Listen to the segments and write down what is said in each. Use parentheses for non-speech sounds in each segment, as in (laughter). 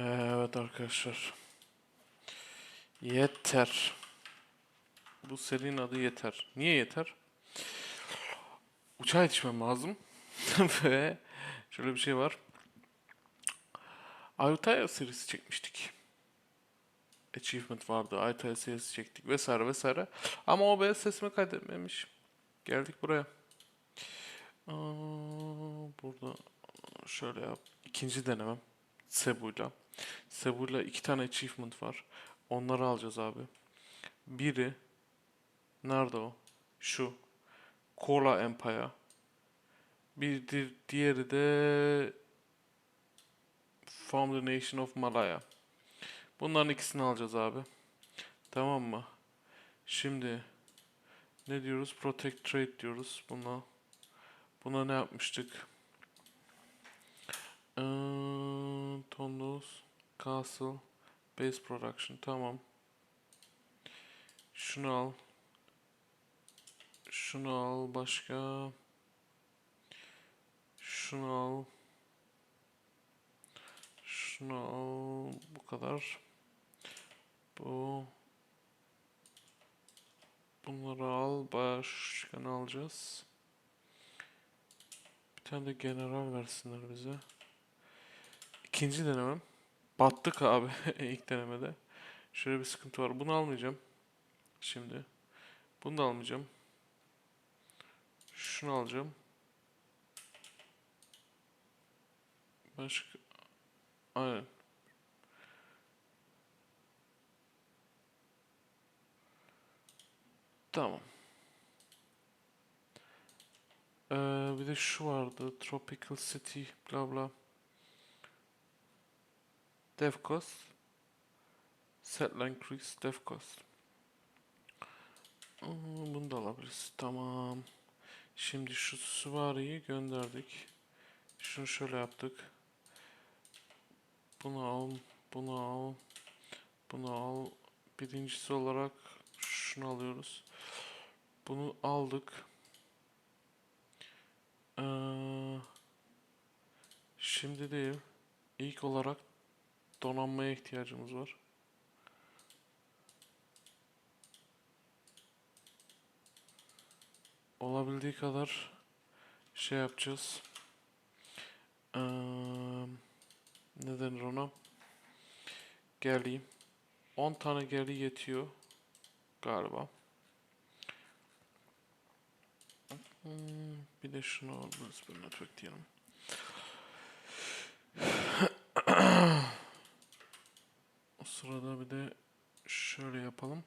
Evet arkadaşlar. Yeter. Bu serinin adı Yeter. Niye Yeter? Uçağa yetişmem lazım. (laughs) Ve şöyle bir şey var. Ayutthaya serisi çekmiştik. Achievement vardı. Ayutthaya serisi çektik vesaire vesaire. Ama OBS sesimi kaydetmemiş. Geldik buraya. Aa, burada şöyle yap. İkinci denemem. Cebu'yla. Cebu'yla iki tane achievement var. Onları alacağız abi. Biri nerede o? Şu. Kola Empire. Bir di- diğeri de From the Nation of Malaya. Bunların ikisini alacağız abi. Tamam mı? Şimdi ne diyoruz? Protect Trade diyoruz buna. Buna ne yapmıştık? Ee, Tondos, Castle, Base Production. Tamam. Şunu al. Şunu al. Başka. Şunu al. Şunu al. Bu kadar. Bu. Bunları al. Başka ne alacağız? Bir tane de general versinler bize. İkinci denemem. Battık abi (laughs) ilk denemede. Şöyle bir sıkıntı var. Bunu almayacağım. Şimdi. Bunu da almayacağım. Şunu alacağım. Başka. Aynen. Tamam. Ee, bir de şu vardı. Tropical City bla bla. Defcos. Setline Cruise Defcos. Aa, Bunu da alabiliriz. Tamam. Şimdi şu süvariyi gönderdik. Şunu şöyle yaptık. Bunu al, bunu al, bunu al. Birincisi olarak şunu alıyoruz. Bunu aldık. Ee, şimdi değil. İlk olarak donanmaya ihtiyacımız var. Olabildiği kadar şey yapacağız. Ee, ne denir ona? Gerli. 10 tane gerli yetiyor galiba. Hmm, bir de şunu alırız bir network diyelim. O sırada bir de şöyle yapalım.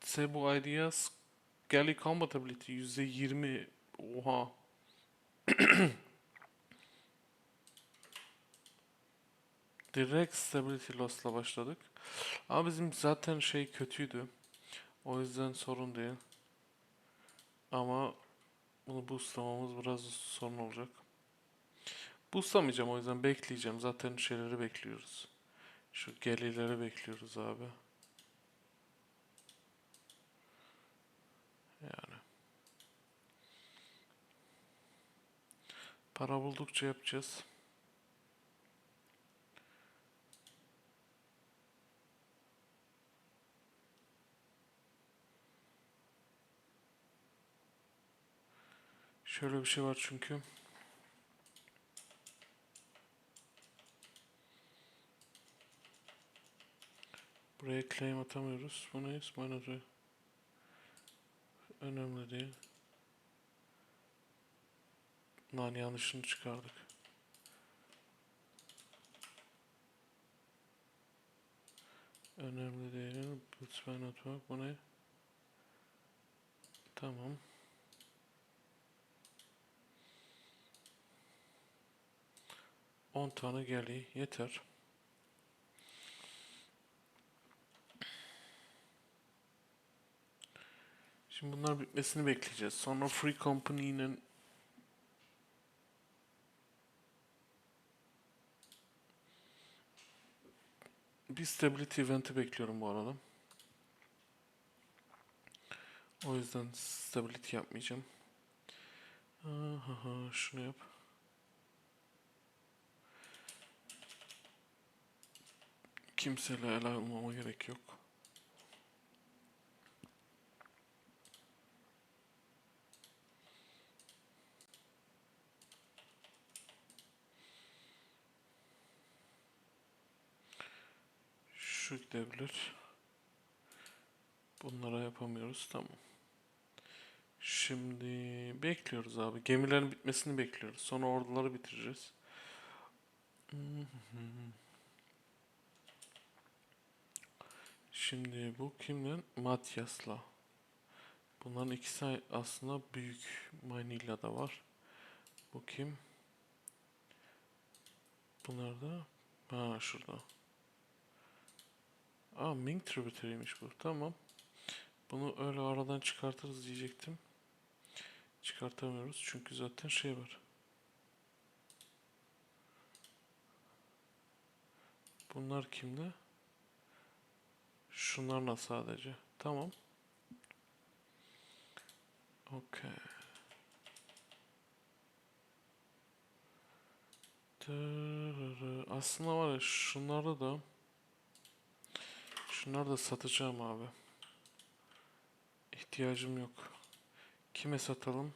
Cebu Ideas Galley Compatibility %20 Oha. (coughs) Direkt Stability Loss'la başladık. Ama bizim zaten şey kötüydü. O yüzden sorun değil. Ama bunu boostlamamız biraz sorun olacak. Boostlamayacağım o yüzden bekleyeceğim. Zaten şeyleri bekliyoruz. Şu gelileri bekliyoruz abi. Yani. Para buldukça yapacağız. Şöyle bir şey var çünkü. Buraya claim atamıyoruz. Bu ne? Manager. Önemli değil. Lan yanlışını çıkardık. Önemli değil. Lütfen network. Bu ne? Tamam. On tane geli yeter. Şimdi bunlar bitmesini bekleyeceğiz. Sonra Free Company'nin bir stability event'i bekliyorum bu arada. O yüzden stability yapmayacağım. Aha, şunu yap. Kimseyle alay olmama gerek yok. Gidebilir. Bunlara yapamıyoruz. Tamam. Şimdi bekliyoruz abi. Gemilerin bitmesini bekliyoruz. Sonra orduları bitireceğiz. Şimdi bu kimden? Matyas'la. Bunların ikisi aslında büyük. Manila da var. Bu kim? Bunlar da ha şurada. Aa Ming Tributary'miş bu. Tamam. Bunu öyle aradan çıkartırız diyecektim. Çıkartamıyoruz çünkü zaten şey var. Bunlar kimde? Şunlarla sadece. Tamam. Okey. Aslında var ya şunları da şunları da satacağım abi. İhtiyacım yok. Kime satalım?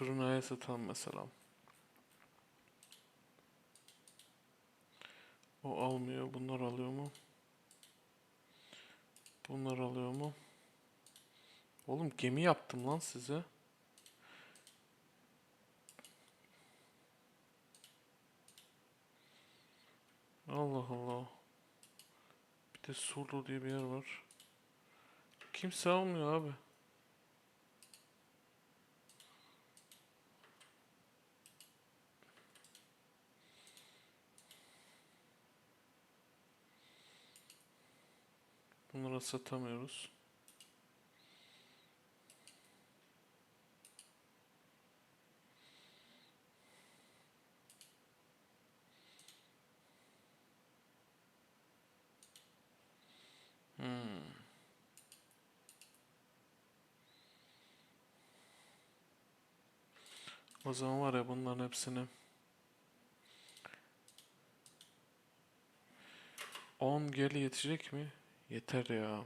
Brunei'ye satalım mesela. O almıyor. Bunlar alıyor mu? Bunlar alıyor mu? Oğlum gemi yaptım lan size. Allah Allah. Bir de Sulu diye bir yer var. Kimse almıyor abi. Bunlara satamıyoruz. O zaman var ya bunların hepsini 10 geli yetecek mi? Yeter ya.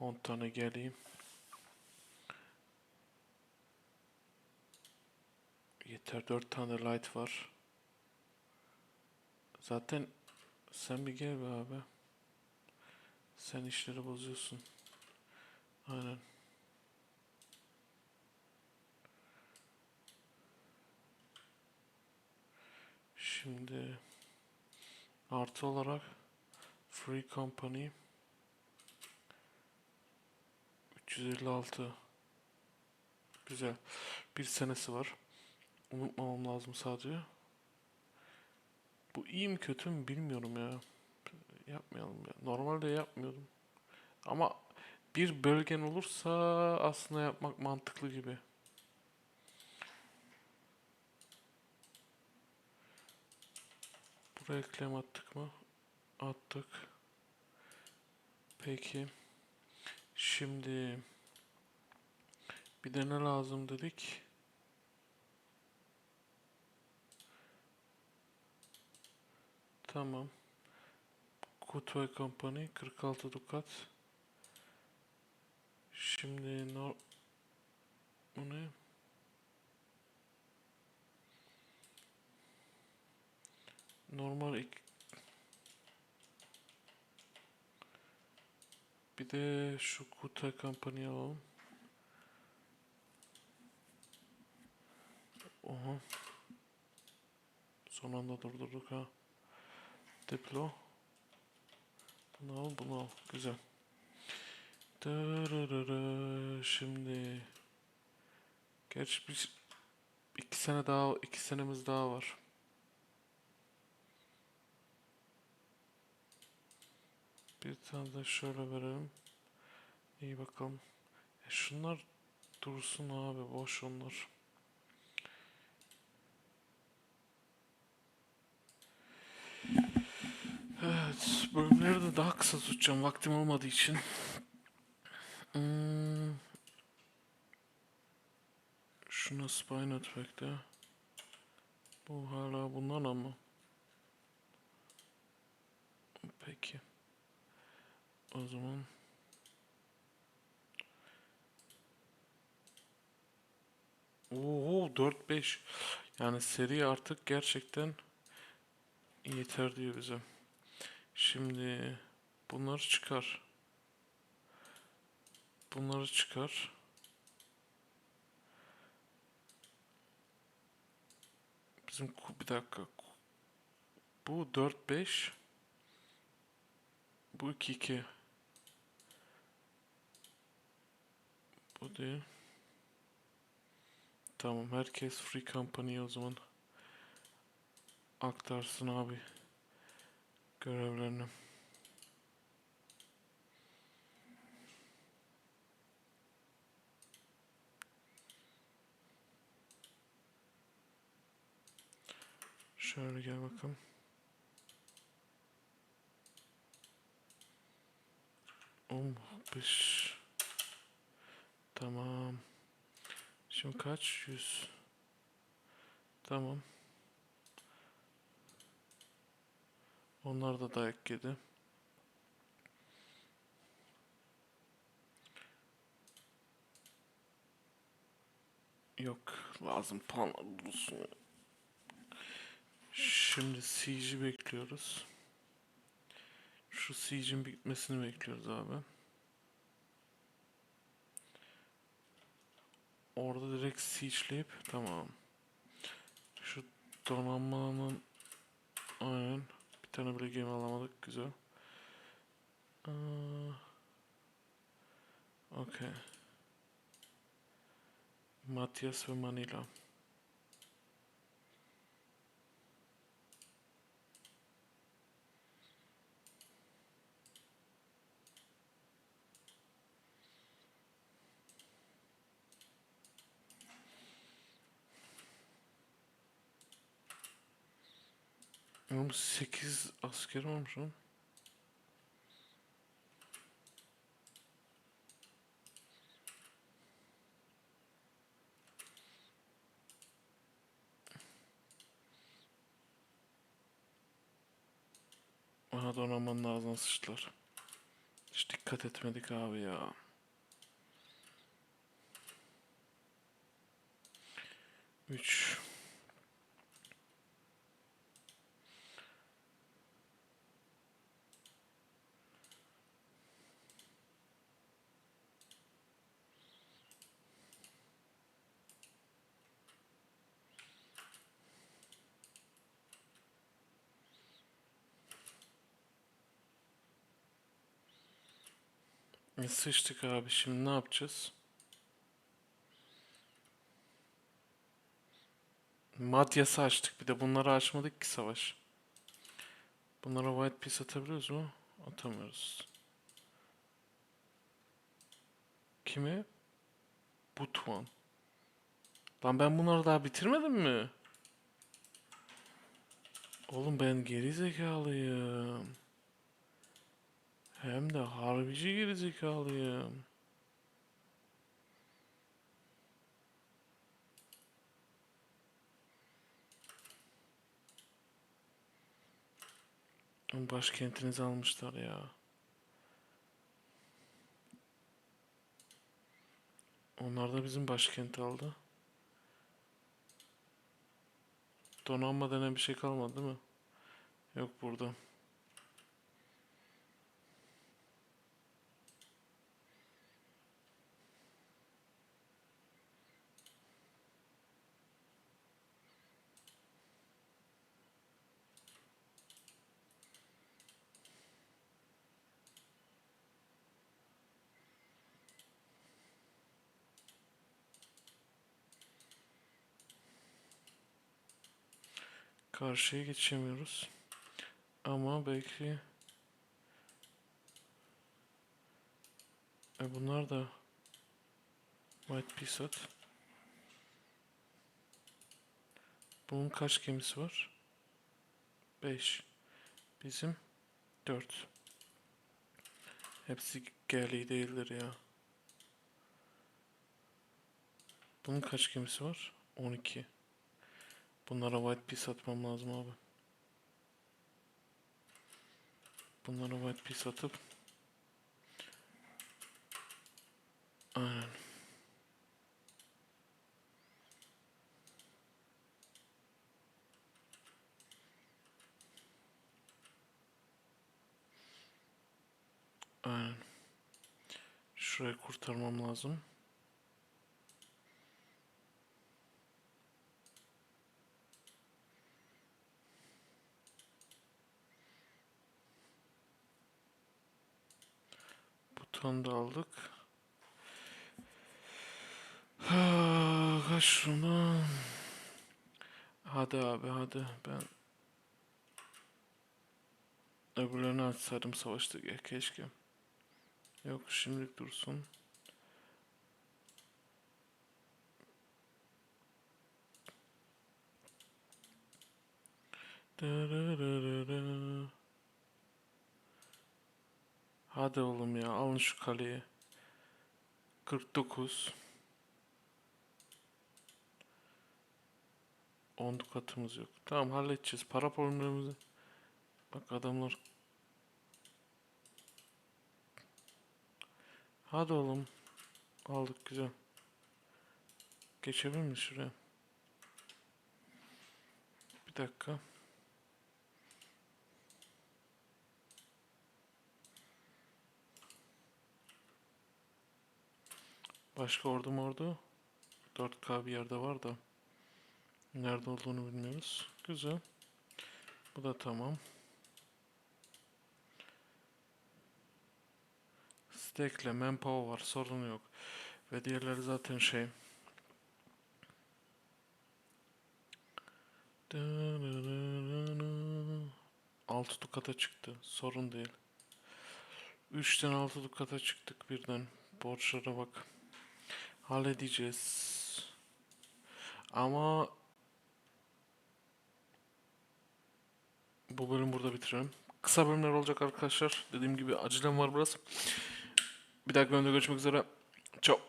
10 tane geleyim. Yeter 4 tane light var. Zaten sen bir gel be abi. Sen işleri bozuyorsun. Aynen. Şimdi artı olarak Free Company 356 Güzel. Bir senesi var. Unutmamam lazım sadece. Bu iyi mi kötü mü bilmiyorum ya. Yapmayalım ya. Normalde yapmıyordum. Ama bir bölgen olursa aslında yapmak mantıklı gibi. Eklem attık mı? Attık. Peki. Şimdi bir de ne lazım dedik? Tamam. Kutway Company 46 dukat. Şimdi no bu ne? Normal Bir de şu Kutay Company alalım. Oha. Son anda durdurduk ha. Diplo. Bunu al, bunu al. Güzel. Dırırırı. Şimdi. Gerçi bir iki sene daha, iki senemiz daha var. Bir tane de şöyle verelim. İyi bakalım. E şunlar dursun abi, boş onlar. Evet, bölümleri de daha kısa tutacağım vaktim olmadığı için. Hmm. Şuna Spy Network'te. Bu hala bundan ama. Peki. O zaman Oo 4-5. Yani seri artık gerçekten yeter diyor bize. Şimdi bunları çıkar. Bunları çıkar. Bizim bir dakika. Bu 4-5. Bu 2-2. Bu değil. Tamam herkes Free Company'ye o zaman aktarsın abi görevlerini. Şöyle gel bakalım. On beş. Tamam. Şimdi kaç? Yüz. Tamam. Onlar da dayak yedi. Yok. Lazım puanlar bulsun. Şimdi Siege'i bekliyoruz. Şu Siege'in bitmesini bekliyoruz abi. Orada direkt siege'leyip tamam. Şu donanmanın aynen bir tane bile gemi alamadık güzel. Aa, Okey. Matias ve Manila. Oğlum 8 asker olmuş lan. Aha donanmanın ağzına sıçtılar. Hiç dikkat etmedik abi ya. Üç. Sıçtık abi şimdi ne yapacağız? Madyası açtık bir de bunları açmadık ki savaş. Bunlara white piece atabiliyoruz mu? Atamıyoruz. Kime? Butuan. Lan ben bunları daha bitirmedim mi? Oğlum ben geri zekalıyım. Hem de harbici geri zekalıyım. Oğlum Başkentinizi almışlar ya. Onlar da bizim başkenti aldı. Donanma denen bir şey kalmadı değil mi? Yok burada. Karşıya geçemiyoruz. Ama belki... E bunlar da White Pisat. Bunun kaç gemisi var? 5. Bizim 4. Hepsi galley değildir ya. Bunun kaç gemisi var? 12. Bunlara white piece atmam lazım abi. Bunlara white piece atıp Aynen. Aynen. Şurayı kurtarmam lazım. Buton da aldık. Ha, kaç şunu. Hadi abi hadi ben öbürlerini açsaydım savaştık ya keşke. Yok şimdilik dursun. Dırırırırı. Hadi oğlum ya alın şu kaleyi. 49. 10 katımız yok. Tamam halledeceğiz. Para problemlerimizi. Bak adamlar. Hadi oğlum. Aldık güzel. Geçebilir miyiz şuraya? Bir dakika. Başka ordu mu ordu? 4K bir yerde var da. Nerede olduğunu bilmiyoruz. Güzel. Bu da tamam. Stack'le manpower var. Sorun yok. Ve diğerleri zaten şey. Altı dukata çıktı. Sorun değil. Üçten altı dukata çıktık birden. Borçlara bak. Halledeceğiz. Ama bu bölüm burada bitirelim. Kısa bölümler olacak arkadaşlar. Dediğim gibi acelem var biraz. Bir dahaki bölümde görüşmek üzere. Ciao.